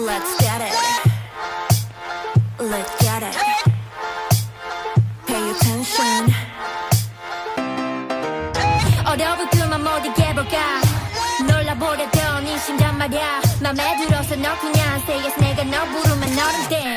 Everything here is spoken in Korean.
Let's get it. Let's get it. Pay attention. 어려울그만 못 이겨볼까 놀라보려던 이 심장 말야 맘에 들어서 너 그냥 say yes 내가 너 부르면 너를 땡